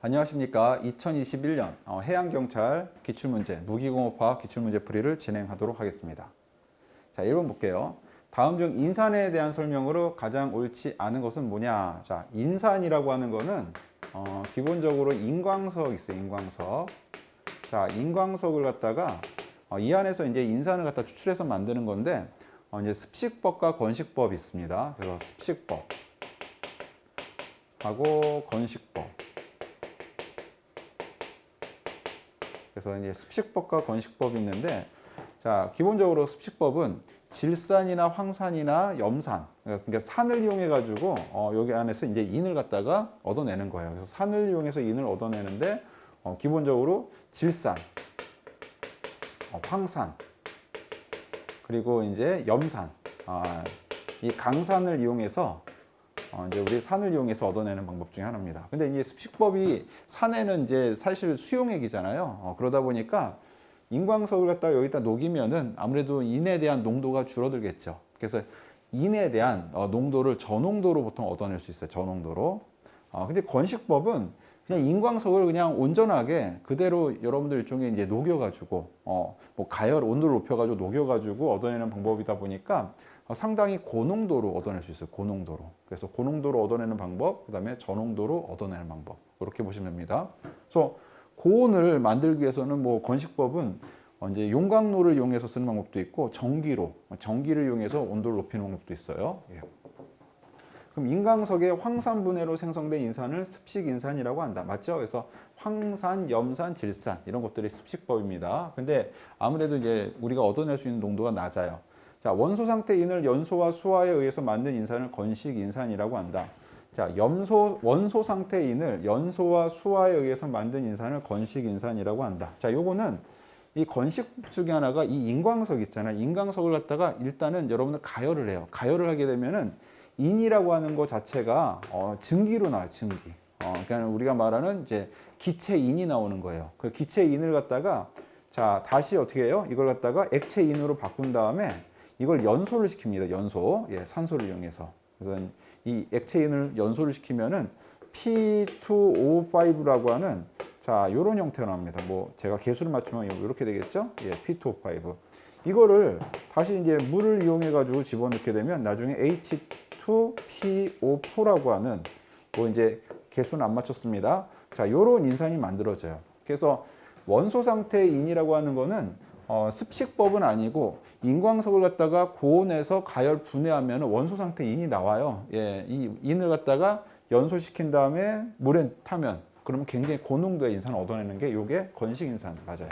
안녕하십니까. 2021년 어, 해양경찰 기출문제, 무기공업화학 기출문제 풀이를 진행하도록 하겠습니다. 자, 1번 볼게요. 다음 중 인산에 대한 설명으로 가장 옳지 않은 것은 뭐냐? 자, 인산이라고 하는 거는 어, 기본적으로 인광석 있어요. 인광석. 자, 인광석을 갖다가 어, 이 안에서 이제 인산을 갖다 추출해서 만드는 건데 어, 이제 습식법과 건식법이 있습니다. 그래서 습식법 하고 건식법. 그래서 이제 습식법과 건식법이 있는데 자 기본적으로 습식법은 질산이나 황산이나 염산 그러니까 산을 이용해 가지고 어, 여기 안에서 이제 인을 갖다가 얻어내는 거예요. 그래서 산을 이용해서 인을 얻어내는데 어, 기본적으로 질산, 어, 황산 그리고 이제 염산 아, 이 강산을 이용해서 어, 이제 우리 산을 이용해서 얻어내는 방법 중에 하나입니다. 근데 이제 습식법이 산에는 이제 사실 수용액이잖아요. 어, 그러다 보니까 인광석을 갖다가 여기다 녹이면은 아무래도 인에 대한 농도가 줄어들겠죠. 그래서 인에 대한 어, 농도를 저농도로 보통 얻어낼 수 있어요. 저농도로. 어, 근데 건식법은 그냥 인광석을 그냥 온전하게 그대로 여러분들 일종의 이제 녹여가지고 어, 뭐 가열 온도를 높여가지고 녹여가지고 얻어내는 방법이다 보니까 어, 상당히 고농도로 얻어낼 수 있어요. 고농도로. 그래서 고농도로 얻어내는 방법, 그 다음에 저농도로 얻어내는 방법. 이렇게 보시면 됩니다. 그래서 고온을 만들기 위해서는 뭐 건식법은 어, 이제 용광로를 이용해서 쓰는 방법도 있고 전기로 전기를 이용해서 온도를 높이는 방법도 있어요. 예. 그럼 인광석의 황산 분해로 생성된 인산을 습식 인산이라고 한다. 맞죠? 그래서 황산, 염산, 질산 이런 것들이 습식법입니다. 근데 아무래도 이제 우리가 얻어낼 수 있는 농도가 낮아요. 자, 원소 상태 인을 연소와 수화에 의해서 만든 인산을 건식 인산이라고 한다. 자, 염소 원소 상태 인을 연소와 수화에 의해서 만든 인산을 건식 인산이라고 한다. 자, 요거는 이 건식 중에 하나가 이 인광석 있잖아요. 인광석을 갖다가 일단은 여러분들 가열을 해요. 가열을 하게 되면은 인이라고 하는 것 자체가 어, 증기로 나와요. 증기. 어, 그러니까 우리가 말하는 이제 기체인이 나오는 거예요. 그 기체인을 갖다가 자 다시 어떻게 해요? 이걸 갖다가 액체인으로 바꾼 다음에 이걸 연소를 시킵니다. 연소. 예, 산소를 이용해서. 그래서 이 액체인을 연소를 시키면은 P2O5라고 하는 자, 요런 형태가 나옵니다. 뭐 제가 개수를 맞추면 이렇게 되겠죠? 예, P2O5. 이거를 다시 이제 물을 이용해 가지고 집어넣게 되면 나중에 H2PO4라고 하는 뭐 이제 개수는 안 맞췄습니다. 자, 요런 인산이 만들어져요. 그래서 원소 상태의 인이라고 하는 거는 어, 습식법은 아니고 인광석을 갖다가 고온에서 가열 분해하면 원소 상태 인이 나와요. 예, 이 인을 갖다가 연소시킨 다음에 물에 타면 그러면 굉장히 고농도의 인산을 얻어내는 게 이게 건식인산 맞아요.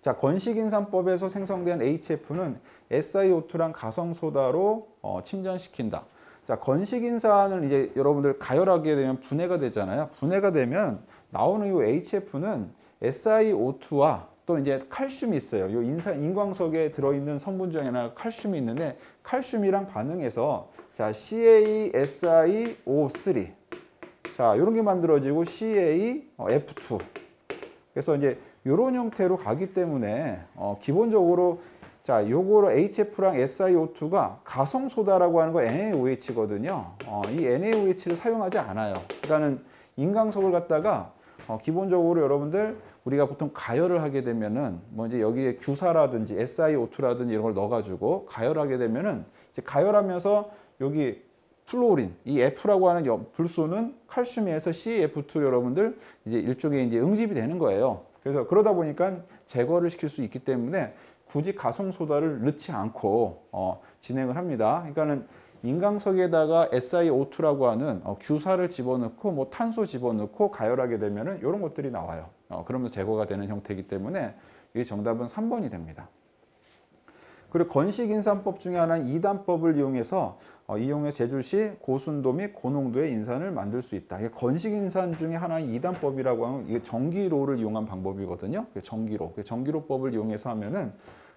자, 건식인산법에서 생성된 HF는 SiO2랑 가성소다로 어, 침전시킨다. 자, 건식인산을 이제 여러분들 가열하게 되면 분해가 되잖아요. 분해가 되면 나오는 이 HF는 SiO2와 또 이제 칼슘이 있어요. 이 인산 인광석에 들어있는 성분 중에 하나 칼슘이 있는데 칼슘이랑 반응해서 자 CaSiO3 자 이런 게 만들어지고 CaF2 그래서 이제 이런 형태로 가기 때문에 어, 기본적으로 자 요거로 HF랑 SiO2가 가성 소다라고 하는 거 NaOH거든요. 어, 이 NaOH를 사용하지 않아요. 그러니까는 인광석을 갖다가 어, 기본적으로 여러분들 우리가 보통 가열을 하게 되면은 뭐 이제 여기에 규사라든지 SiO2라든지 이런 걸 넣어가지고 가열하게 되면은 이제 가열하면서 여기 플로린 이 F라고 하는 염- 불소는 칼슘에서 CF2 여러분들 이제 일종의 이제 응집이 되는 거예요. 그래서 그러다 보니까 제거를 시킬 수 있기 때문에 굳이 가성 소다를 넣지 않고 어, 진행을 합니다. 그러니까는 인강석에다가 SiO2라고 하는 어, 규사를 집어넣고 뭐 탄소 집어넣고 가열하게 되면은 이런 것들이 나와요. 어, 그러면서 제거가 되는 형태이기 때문에 이 정답은 3번이 됩니다. 그리고 건식인산법 중에 하나는 이단법을 이용해서 어, 이용해 제출 시 고순도 및 고농도의 인산을 만들 수 있다. 이게 건식인산 중에 하나인 이단법이라고 하면 이게 전기로를 이용한 방법이거든요. 전기로. 그 전기로법을 이용해서 하면은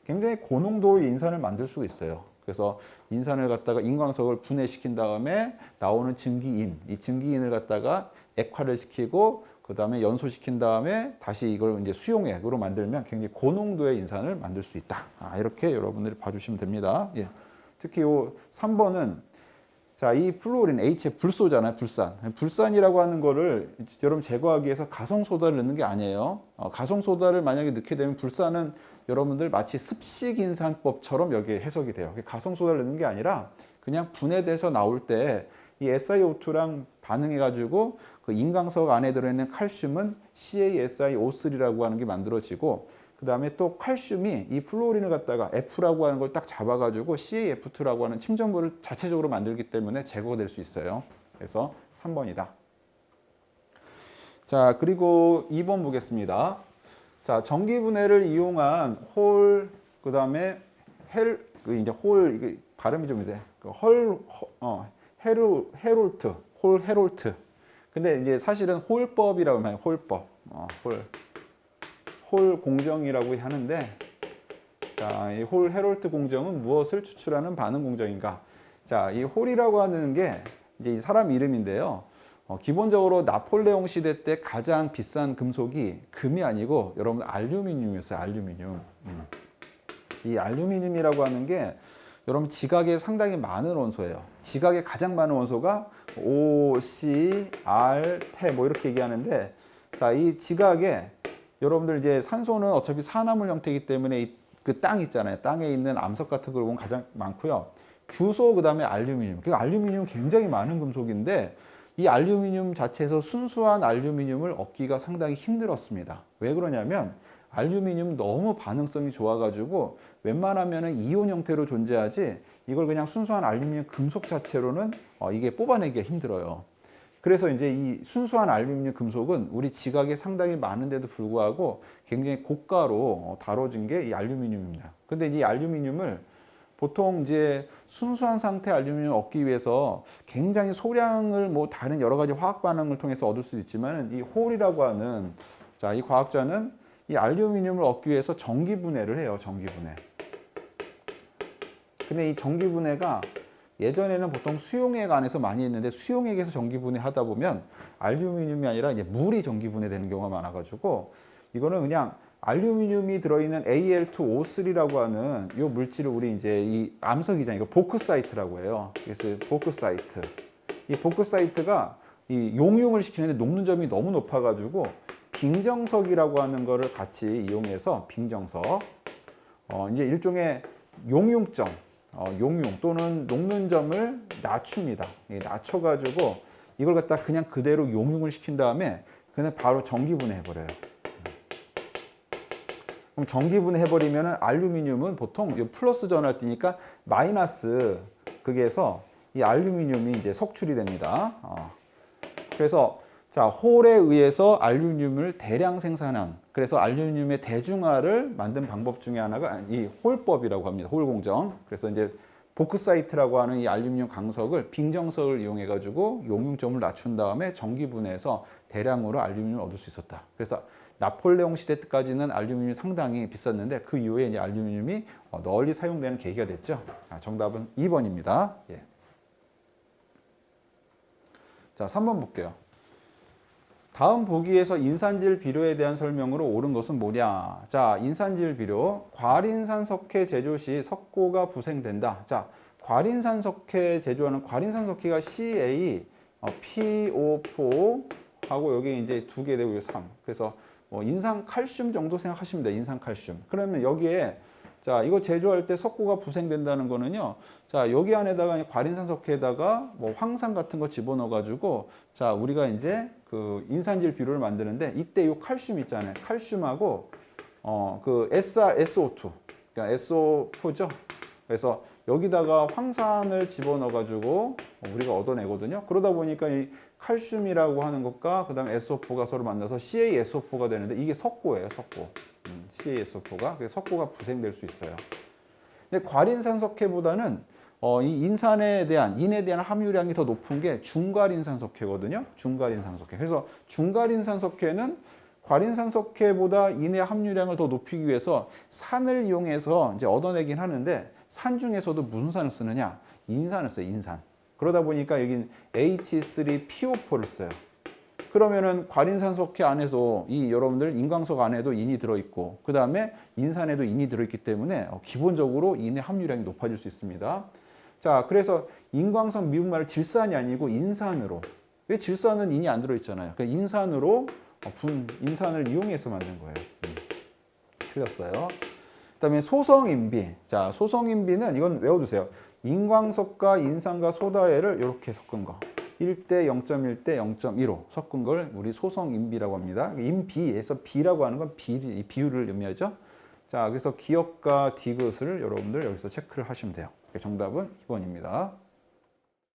굉장히 고농도의 인산을 만들 수가 있어요. 그래서 인산을 갖다가 인광석을 분해시킨 다음에 나오는 증기인, 이 증기인을 갖다가 액화를 시키고 그 다음에 연소시킨 다음에 다시 이걸 이제 수용액으로 만들면 굉장히 고농도의 인산을 만들 수 있다. 아, 이렇게 여러분들이 봐주시면 됩니다. 예. 특히 요 3번은 자, 이 플로린 H의 불소잖아요, 불산. 불산이라고 하는 거를 여러분 제거하기 위해서 가성소다를 넣는 게 아니에요. 어, 가성소다를 만약에 넣게 되면 불산은 여러분들 마치 습식인산법처럼 여기에 해석이 돼요. 가성소다를 넣는 게 아니라 그냥 분해돼서 나올 때 이 SiO2랑 반응해가지고 그 인강석 안에 들어있는 칼슘은 CaSiO3라고 하는 게 만들어지고 그 다음에 또 칼슘이 이 플로린을 갖다가 F라고 하는 걸 딱 잡아가지고 CaF2라고 하는 침전물을 자체적으로 만들기 때문에 제거될 수 있어요. 그래서 3번이다. 자, 그리고 2번 보겠습니다. 자, 전기 분해를 이용한 홀, 그 다음에 헬, 그 이제 홀, 이게 발음이 좀 이제, 그 헐, 허- 어, 헤루, 헤롤트, 홀 헤롤트. 근데 이제 사실은 홀법이라고 하면 홀법, 어, 홀. 홀 공정이라고 하는데 자, 이 홀 헤롤트 공정은 무엇을 추출하는 반응 공정인가? 자, 이 홀이라고 하는 게 이제 이 사람 이름인데요. 어, 기본적으로 나폴레옹 시대 때 가장 비싼 금속이 금이 아니고 여러분 알루미늄이었어요. 알루미늄. 음. 이 알루미늄이라고 하는 게 여러분 지각에 상당히 많은 원소예요. 지각에 가장 많은 원소가 O, C, R, 폐뭐 이렇게 얘기하는데 자, 이 지각에 여러분들 이제 산소는 어차피 산화물 형태이기 때문에 그 땅 있잖아요. 땅에 있는 암석 같은 걸 보면 가장 많고요. 규소 그다음에 알루미늄. 그 알루미늄 굉장히 많은 금속인데 이 알루미늄 자체에서 순수한 알루미늄을 얻기가 상당히 힘들었습니다. 왜 그러냐면 알루미늄 너무 반응성이 좋아가지고 웬만하면은 이온 형태로 존재하지 이걸 그냥 순수한 알루미늄 금속 자체로는 어, 이게 뽑아내기가 힘들어요. 그래서 이제 이 순수한 알루미늄 금속은 우리 지각에 상당히 많은데도 불구하고 굉장히 고가로 어, 다뤄진 게 이 알루미늄입니다. 근데 이 알루미늄을 보통 이제 순수한 상태 알루미늄을 얻기 위해서 굉장히 소량을 뭐 다른 여러 가지 화학 반응을 통해서 얻을 수 있지만 이 홀이라고 하는 자, 이 과학자는 이 알루미늄을 얻기 위해서 전기 분해를 해요. 전기 분해. 근데 이 전기 분해가 예전에는 보통 수용액 안에서 많이 했는데 수용액에서 전기 분해하다 보면 알루미늄이 아니라 이제 물이 전기 분해되는 경우가 많아가지고 이거는 그냥 알루미늄이 들어있는 Al2O3라고 하는 이 물질을 우리 이제 이 암석이잖아요. 이거 보크사이트라고 해요. 그래서 보크사이트. 이 보크사이트가 이 용융을 시키는데 녹는 점이 너무 높아가지고 빙정석이라고 하는 거를 같이 이용해서 빙정석. 어, 이제 일종의 용융점, 어, 용융 또는 녹는 점을 낮춥니다. 이 낮춰가지고 이걸 갖다 그냥 그대로 용융을 시킨 다음에 그냥 바로 전기분해 해버려요. 그럼 전기분해 해버리면 알루미늄은 보통 이 플러스 전할 때니까 마이너스 극에서 이 알루미늄이 이제 석출이 됩니다. 어. 그래서 자 홀에 의해서 알루미늄을 대량 생산한 그래서 알루미늄의 대중화를 만든 방법 중에 하나가 이 홀법이라고 합니다. 홀 공정. 그래서 이제 보크사이트라고 하는 이 알루미늄 강석을 빙정석을 이용해 가지고 용융점을 낮춘 다음에 전기 분해해서 대량으로 알루미늄을 얻을 수 있었다. 그래서 나폴레옹 시대 때까지는 알루미늄이 상당히 비쌌는데 그 이후에 이제 알루미늄이 어, 널리 사용되는 계기가 됐죠. 아, 정답은 2번입니다. 예. 자, 3번 볼게요. 다음 보기에서 인산질 비료에 대한 설명으로 옳은 것은 뭐냐? 자, 인산질 비료. 과린산 석회 제조 시 석고가 부생된다. 자, 과린산 석회 제조하는 과린산 석회가 CA, 어, PO4 하고 여기 이제 두 개 되고 3. 그래서 뭐 인산 칼슘 정도 생각하시면 돼요. 인산 칼슘. 그러면 여기에 자, 이거 제조할 때 석고가 부생된다는 거는요. 자, 여기 안에다가 과린산 석회에다가 뭐 황산 같은 거 집어넣어 가지고 자, 우리가 이제 그 인산질 비료를 만드는데 이때 이 칼슘 있잖아요. 칼슘하고 어, 그 SO2. 그러니까 SO4죠. 그래서 여기다가 황산을 집어넣어 가지고 우리가 얻어내거든요. 그러다 보니까 이 칼슘이라고 하는 것과 그다음에 SO4가 서로 만나서 CaSO4가 되는데 이게 석고예요, 석고. 음, CaSO4가 그래서 석고가 부생될 수 있어요. 근데 과린 산석회보다는 어, 이 인산에 대한 인에 대한 함유량이 더 높은 게 중과린산석회거든요. 중과린산석회. 그래서 중과린산석회는 과린산석회보다 인의 함유량을 더 높이기 위해서 산을 이용해서 이제 얻어내긴 하는데 산 중에서도 무슨 산을 쓰느냐? 인산을 써요. 인산. 그러다 보니까 여긴 H3PO4를 써요. 그러면은 과린산석회 안에서 이 여러분들 인광석 안에도 인이 들어있고 그 다음에 인산에도 인이 들어있기 때문에 어, 기본적으로 인의 함유량이 높아질 수 있습니다. 자, 그래서 인광석 미분말을 질산이 아니고 인산으로. 왜 질산은 인이 안 들어있잖아요. 그러니까 인산으로 어, 분, 인산을 이용해서 만든 거예요. 음. 틀렸어요. 그 다음에 소성인비. 자, 소성인비는 이건 외워두세요. 인광석과 인산과 소다액을 이렇게 섞은 거. 1대 0.1대 0.15 섞은 걸 우리 소성인비라고 합니다. 인비에서 비라고 하는 건 비, 이 비율을 의미하죠. 자, 그래서 기억과 디귿을 여러분들 여기서 체크를 하시면 돼요. 정답은 2번입니다.